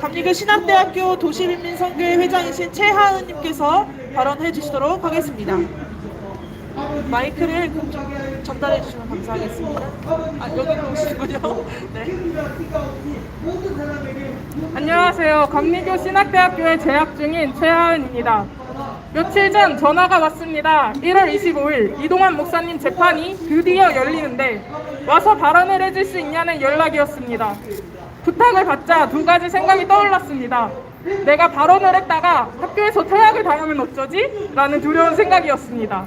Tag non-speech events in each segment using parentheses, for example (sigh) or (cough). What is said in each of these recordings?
감리교 신학대학교 도시민민선교회 회장이신 최하은님께서 발언해 주시도록 하겠습니다. 마이크를 좀 전달해 주시면 감사하겠습니다. 아, 여기로 오시군요. (laughs) 네. 안녕하세요. 감리교 신학대학교에 재학 중인 최하은입니다. 며칠 전 전화가 왔습니다. 1월 25일 이동환 목사님 재판이 드디어 열리는데 와서 발언을 해줄 수 있냐는 연락이었습니다. 부탁을 받자 두 가지 생각이 떠올랐습니다. 내가 발언을 했다가 학교에서 퇴학을 당하면 어쩌지? 라는 두려운 생각이었습니다.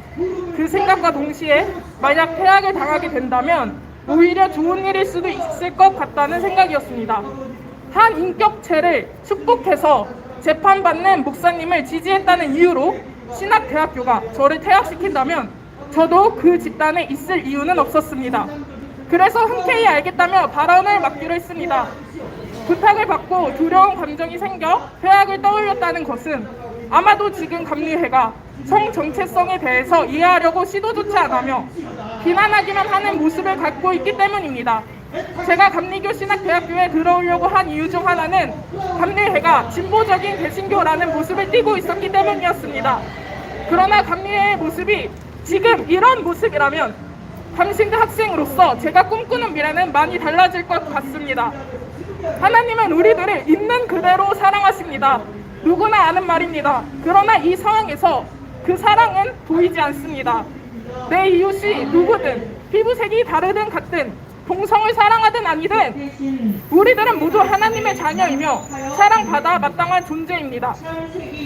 그 생각과 동시에 만약 퇴학을 당하게 된다면 오히려 좋은 일일 수도 있을 것 같다는 생각이었습니다. 한 인격체를 축복해서 재판받는 목사님을 지지했다는 이유로 신학대학교가 저를 퇴학시킨다면 저도 그 집단에 있을 이유는 없었습니다. 그래서 흔쾌히 알겠다며 발언을 맡기로 했습니다. 부탁을 받고 두려운 감정이 생겨 퇴학을 떠올렸다는 것은 아마도 지금 감리회가 성 정체성에 대해서 이해하려고 시도조차 안 하며 비난하기만 하는 모습을 갖고 있기 때문입니다. 제가 감리교 신학대학교에 들어오려고 한 이유 중 하나는 감리회가 진보적인 개신교라는 모습을 띠고 있었기 때문이었습니다. 그러나 감리회의 모습이 지금 이런 모습이라면 감신대 학생으로서 제가 꿈꾸는 미래는 많이 달라질 것 같습니다. 하나님은 우리들을 있는 그대로 사랑하십니다. 누구나 아는 말입니다. 그러나 이 상황에서 그 사랑은 보이지 않습니다. 내 이웃이 누구든 피부색이 다르든 같든 동성을 사랑하든 아니든 우리들은 모두 하나님의 자녀이며 사랑받아 마땅한 존재입니다.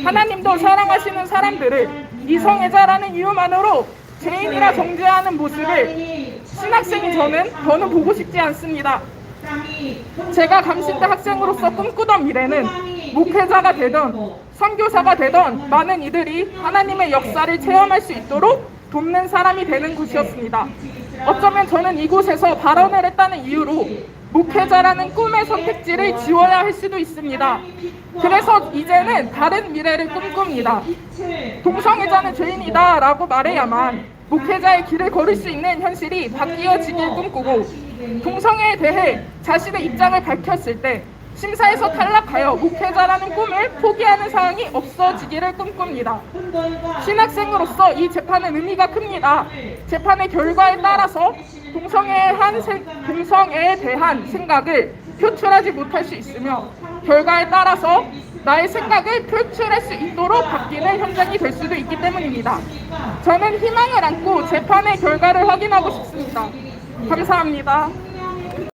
하나님도 사랑하시는 사람들을 이성애자라는 이유만으로 죄인이라 정죄하는 모습을 신학생인 저는 더는 보고 싶지 않습니다. 제가 감신대 학생으로서 꿈꾸던 미래는 목회자가 되던 선교사가 되던 많은 이들이 하나님의 역사를 체험할 수 있도록 돕는 사람이 되는 곳이었습니다. 어쩌면 저는 이곳에서 발언을 했다는 이유로 목회자라는 꿈의 선택지를 지워야 할 수도 있습니다. 그래서 이제는 다른 미래를 꿈꿉니다. 동성애자는 죄인이다 라고 말해야만 목회자의 길을 걸을 수 있는 현실이 바뀌어지길 꿈꾸고 동성애에 대해 자신의 입장을 밝혔을 때 심사에서 탈락하여 목회자라는 꿈을 포기하는 상황이 없어지기를 꿈꿉니다. 신학생으로서 이 재판은 의미가 큽니다. 재판의 결과에 따라서 동성애에, 한 세- 동성애에 대한 생각을 표출하지 못할 수 있으며 결과에 따라서 나의 생각을 표출할 수 있도록 바뀌는 현장이 될 수도 있기 때문입니다. 저는 희망을 안고 재판의 결과를 확인하고 싶습니다. 감사합니다.